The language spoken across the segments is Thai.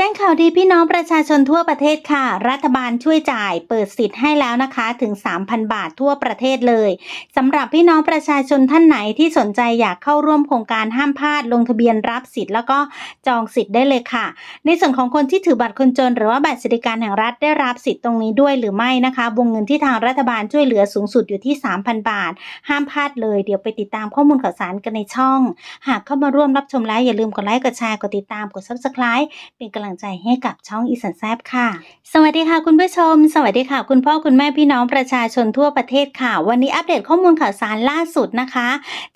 แจ้งข่าวดีพี่น้องประชาชนทั่วประเทศค่ะ รัฐบาลช่วยจ่ายเปิดสิทธิ์ให้แล้วนะคะถึง 3,000 บาททั่วประเทศเลยสำหรับพี่น้องประชาชนท่านไหนที่สนใจอยากเข้าร่วมโครงการห้ามพลาดลงทะเบียนรับสิทธิ์แล้วก็จองสิทธิ์ได้เลยค่ะ ในส่วนของคนที่ถือบัตรคนจน หรือว่าบัตรสวัสดิการแห่งรัฐได้รับสิทธิ์ตรงนี้ด้วยหรือไม่นะคะวงเงินที่ทางรัฐบาลช่วยเหลือสูงสุดอยู่ที่ 3,000 บาท ห้ามพลาดเลยเดี๋ยวไปติดตามข้อมูลข่าวสารกันในช่อง หากเข้ามาร่วมรับชมแล้วอย่าลืมกดไลค์กดแชร์กดติดตามกด subscribe เป็นกำลังใจให้กับช่องอีสันแซบค่ะ สวัสดีค่ะคุณผู้ชม สวัสดีค่ะ คุณพ่อคุณแม่พี่น้องประชาชนทั่วประเทศค่ะ วันนี้อัปเดตข้อมูลข่าวสารล่าสุดนะคะ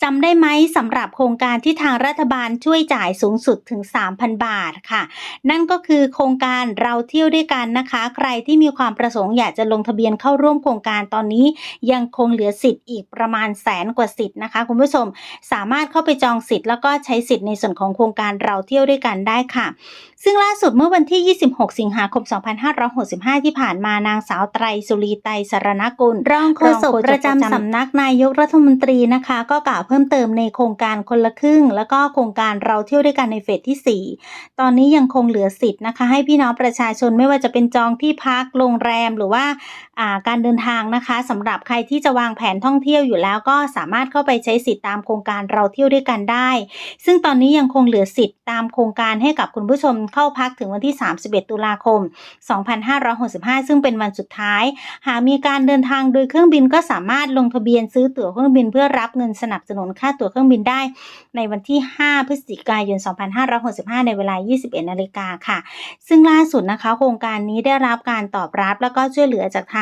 จำได้ไหมสำหรับโครงการที่ทางรัฐบาลช่วยจ่ายสูงสุดถึง 3,000 บาทค่ะ นั่นก็คือโครงการเราเที่ยวด้วยกันนะคะ ใครที่มีความประสงค์อยากจะลงทะเบียนเข้าร่วมโครงการตอนนี้ ยังคงเหลือสิทธิ์อีกประมาณแสนกว่าสิทธิ์นะคะ คุณผู้ชมสามารถเข้าไปจองสิทธิ์แล้วก็ใช้สิทธิ์ในส่วนของโครงการเราเที่ยวด้วยกันได้ค่ะ ซึ่งล่าสุดเมื่อวันที่ 26 สิงหาคม 2565 ที่ผ่านมานางสาวไตรสุรีไตรสรณกุลรองโฆษกประจำสำนักนายกรัฐมนตรีนะคะ ก็กล่าวเพิ่มเติมในโครงการคนละครึ่ง แล้วก็โครงการเราเที่ยวด้วยกันในเฟสที่ 4 ตอนนี้ยังคงเหลือสิทธิ์นะคะ ให้พี่น้องประชาชนไม่ว่าจะเป็นจองที่พักโรงแรมหรือว่าอ่าการเดินทางนะคะสำหรับใครที่จะวางแผนท่องเที่ยวอยู่แล้วก็สามารถเข้าไปใช้สิทธิ์ตามโครงการเราเที่ยวด้วยกันได้ ซึ่งตอนนี้ยังคงเหลือสิทธิ์ตามโครงการให้กับคุณผู้ชมเข้าพักถึงวันที่ 31 ตุลาคม 2565 ซึ่งเป็นวันสุดท้าย หากมีการเดินทางโดยเครื่องบินก็สามารถลงทะเบียนซื้อตั๋วเครื่องบินเพื่อรับเงินสนับสนุนค่าตั๋วเครื่องบินได้ ในวันที่ 5 พฤศจิกายน 2565 ในเวลา 21 นาฬิกาค่ะ ซึ่งล่าสุดนะคะ โครงการนี้ได้รับการตอบรับแล้วก็ช่วยเหลือจากท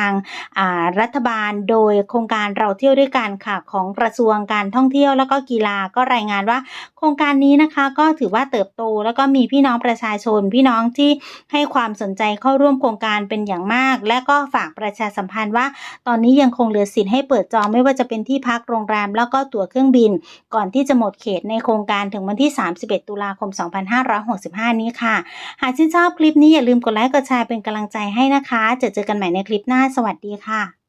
างอ่ารัฐบาล โดยโครงการเราเที่ยวด้วยกันค่ะของกระทรวงการท่องเที่ยวแล้วก็กีฬาก็รายงานว่า โครงการนี้นะคะก็ถือว่าเติบโต แล้วก็มีพี่น้องประชาชน พี่น้องที่ให้ความสนใจเข้าร่วมโครงการเป็นอย่างมาก และก็ฝากประชาสัมพันธ์ว่า ตอนนี้ยังคงเหลือสิทธิ์ให้เปิดจองไม่ว่าจะเป็นที่พักโรงแรม แล้วก็ตั๋วเครื่องบิน ก่อนที่จะหมดเขตในโครงการถึงวันที่ 31 ตุลาคม 2565 นี้ค่ะ หากชื่นชอบคลิปนี้อย่าลืมกดไลค์กดแชร์เป็นกำลังใจให้นะคะจอเจอกันใหม่ในคลิปหน้าสวัสดีค่ะ